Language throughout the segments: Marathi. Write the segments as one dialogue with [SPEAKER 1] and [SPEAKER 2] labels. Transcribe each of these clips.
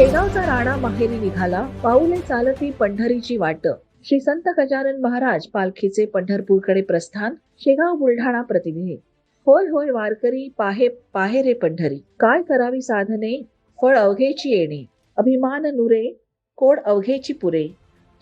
[SPEAKER 1] शेगावचा राणा माहेरी निघाला. पाऊले चालती पंढरीची वाट. श्री संत गजानन महाराज पालखीचे पंढरपूरकडे प्रस्थान. शेगाव बुलढाणा प्रतिनिधी. होय होय वारकरी पाहे पाहे रे पंढरी. काय करावी साधने? फळ अवघेची येणे. अभिमान नुरे कोड अवघेची पुरे.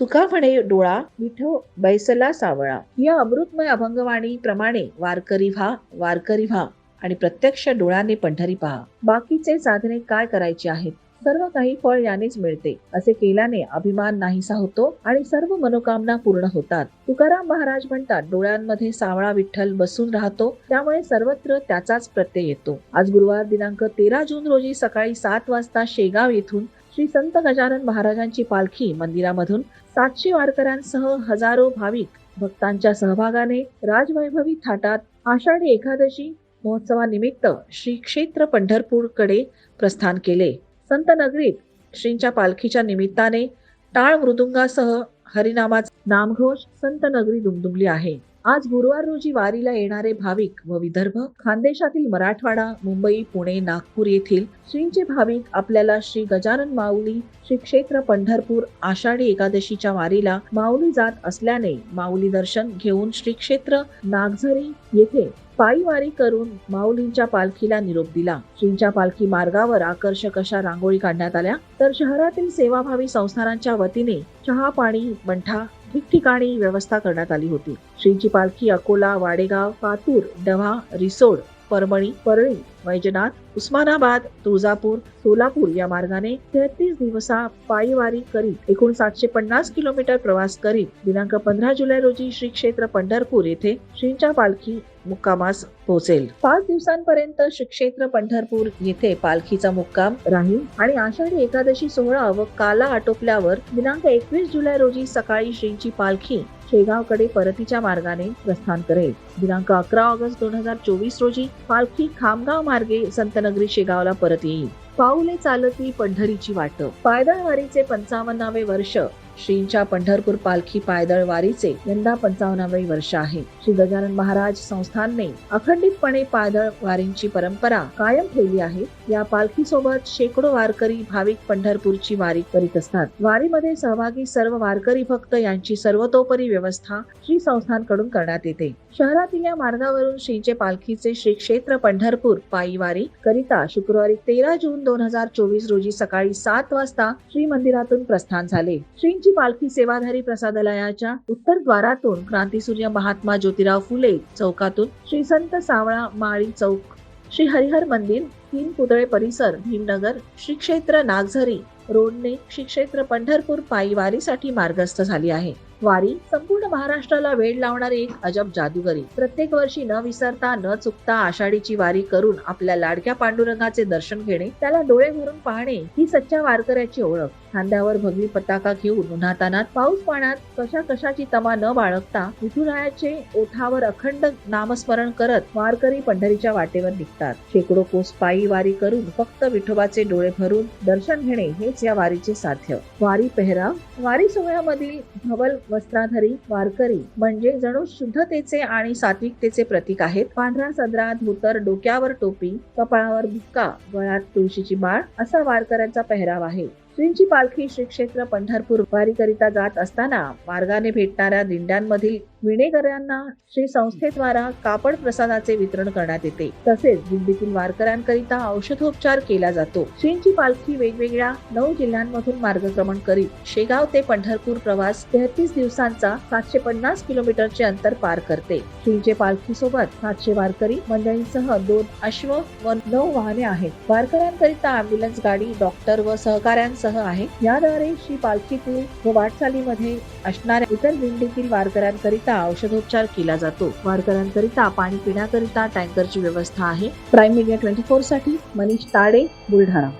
[SPEAKER 1] तुका म्हणे डोळा विठो बैसला सावळा. या अमृतमय अभंगवाणी प्रमाणे वारकरी व्हा वारकरी व्हा आणि प्रत्यक्ष डोळ्याने पंढरी पहा. बाकीचे साधने काय करायची आहेत? सर्व काही फळ यानेच मिळते. असे केल्याने अभिमान नाहीसा होतो आणि सर्व मनोकामना पूर्ण होतात. तुकाराम महाराज म्हणतात डोळ्यांमध्ये सावळा विठ्ठल बसून राहतो त्यामुळे सर्वत्र त्याचाच प्रत्यय येतो. आज गुरुवार दिनांक तेरा जून रोजी सकाळी सात वाजता शेगाव येथून श्री संत गजानन महाराजांची पालखी मंदिरामधून सातशे वारकऱ्यांसह हजारो भाविक भक्तांच्या सहभागाने राजवैभवी थाटात आषाढी एकादशी महोत्सवानिमित्त श्री क्षेत्र पंढरपूरकडे प्रस्थान केले. संत नगरीत श्रींच्या पालखीच्या निमित्ताने टाळ मृदुंगासह हरिनामाचा नामघोष संत नगरी दुमदुमली आहे. आज गुरुवार रोजी वारीला येणारे भाविक व विदर्भ खानदेशातील मराठवाडा मुंबई पुणे नागपूर येथील श्रींचे भाविक आपल्याला श्री गजानन माऊली श्री क्षेत्र पंढरपूर आषाढी एकादशीच्या वारीला माऊली जात असल्याने माऊली दर्शन घेऊन श्री क्षेत्र नागझरी येथे पायी वारी करून माऊलींच्या पालखीला निरोप दिला. श्रींच्या पालखी मार्गावर आकर्षक अशा रांगोळी काढण्यात आल्या. तर शहरातील सेवाभावी संस्थानांच्या वतीने चहा पाणी मंठा ठिकठिकाणी व्यवस्था करण्यात आली होती. श्रींची पालखी अकोला वाडेगाव पातूर डव्हा रिसोड परभणी परळी वैजनाथ उस्मानाबाद तुळजापूर सोलापूर या मार्गाने तेहतीस दिवसा पायीवारी करीत एकूण सातशे पन्नास किलोमीटर प्रवास करीत. दिनांक पंधरा जुलै रोजी श्री क्षेत्र पंढरपूर येथे श्रींच्या पालखी मुक्कामास पोहोचेल. पाच दिवसांपर्यंत श्री क्षेत्र पंढरपूर येथे पालखीचा मुक्काम राहील आणि आषाढी एकादशी सोहळा व काला आटोपल्यावर दिनांक एकवीस जुलै रोजी सकाळी श्रींची पालखी शेगावकडे परतीच्या मार्गाने प्रस्थान करेल. दिनांक अकरा ऑगस्ट दोन हजार चोवीस रोजी पालखी खामगाव मार्गे संतनगरी शेगावला परत येईल पाऊले चालती पंढरीची वाट. पायदळ वारीचे पंचावन्नावे वर्ष श्रींच्या पंढरपूर पालखी पायदळ वारीचे यंदा पंचावन्नावे वर्ष आहे. श्री गजानन महाराज संस्थानने अखंडितपणे पायदळ वारींची परंपरा कायम ठेवली आहे. या पालखी सोबत शेकडो वारकरी भाविक पंढरपूरची वारी करीत असतात. वारीमध्ये सहभागी सर्व वारकरी भक्त यांची सर्वतोपरी व्यवस्था श्री संस्थानकडून करण्यात येते. शहरातील या मार्गावरून श्रींचे पालखीचे श्री क्षेत्र पंढरपूर पायी वारी करिता शुक्रवारी तेरा जून दोन हजार चोवीस रोजी सकाळी सात वाजता श्री मंदिरातून प्रस्थान झाले. श्रींची पालखी सेवाधारी प्रसादालयाच्या उत्तर द्वारातून क्रांतीसूर्य महात्मा ज्योतिराव फुले चौकातून श्री संत सावळा माळी चौक श्री हरिहर मंदिर तीन पुतळे परिसर भीमनगर श्री क्षेत्र नागझरी रोडने श्री क्षेत्र पंढरपूर पायी वारीसाठी मार्गस्थ झाली आहे. वारी संपूर्ण महाराष्ट्राला वेळ लावणारी एक अजब जादूगरी. प्रत्येक वर्षी न विसरता न चुकता आषाढीची वारी करून आपल्या लाडक्या पांडुरंगाचे दर्शन घेणे त्याला डोळे भरून पाहणे ही सच्च्या वारकऱ्याची ओळख. खांद्यावर भगवी पताका घेऊन उन्हातानात पाऊस पाण्यात कशा कशाची तमा न बाळगता विठुरायाचे ओठावर अखंड नामस्मरण करत वारकरी पंढरीच्या वाटेवर निघतात. शेकडो कोस पायी वारी करून फक्त विठोबाचे डोळे भरून दर्शन घेणे हेच या वारीचे साध्य. वारी पेहराव वारी सोहळ्यामधील धवल वस्त्राधरी वारकरी म्हणजे जणू शुद्धतेचे आणि सात्विकतेचे प्रतीक आहेत. पांढरा सदरा धोतर डोक्यावर टोपी कपाळावर भुक्का गळ्यात तुळशीची बाळ असा वारकऱ्यांचा पेहराव आहे. श्रींची पालखी श्री क्षेत्र पंढरपूर वारीकरिता जात असताना मार्गाने भेटणाऱ्या दिंड्यांमधील विणेकऱ्यांना श्री संस्थेद्वारा कापड प्रसादाचे वितरण करण्यात येते. तसेच दिंडीतील वारकऱ्यांकरिता औषधोपचार केला जातो. श्रींची पालखी वेगवेगळ्या नऊ जिल्ह्यांमधून मार्गक्रमण करीत शेगाव ते पंढरपूर प्रवास तेहतीस दिवसांचा सातशे पन्नास किलोमीटरचे अंतर पार करते. श्रींचे पालखी सोबत सातशे वारकरी मंडळींसह दोन अश्व व नऊ वाहने आहेत. वारकऱ्यांकरिता अँब्युलन्स गाडी डॉक्टर व सहकाऱ्यांसह आहे. याद्वारे श्री पालखीतील व वाटचालीमध्ये असणाऱ्या इतर दिंडीतील वारकऱ्यांकरिता औषधोपचार केला जातो. वारकऱ्यांकरिता पाणी पिण्याकरिता टँकरची व्यवस्था आहे. प्राईम मीडिया ट्वेंटी फोरसाठी मनीष ताडे बुलढाणा.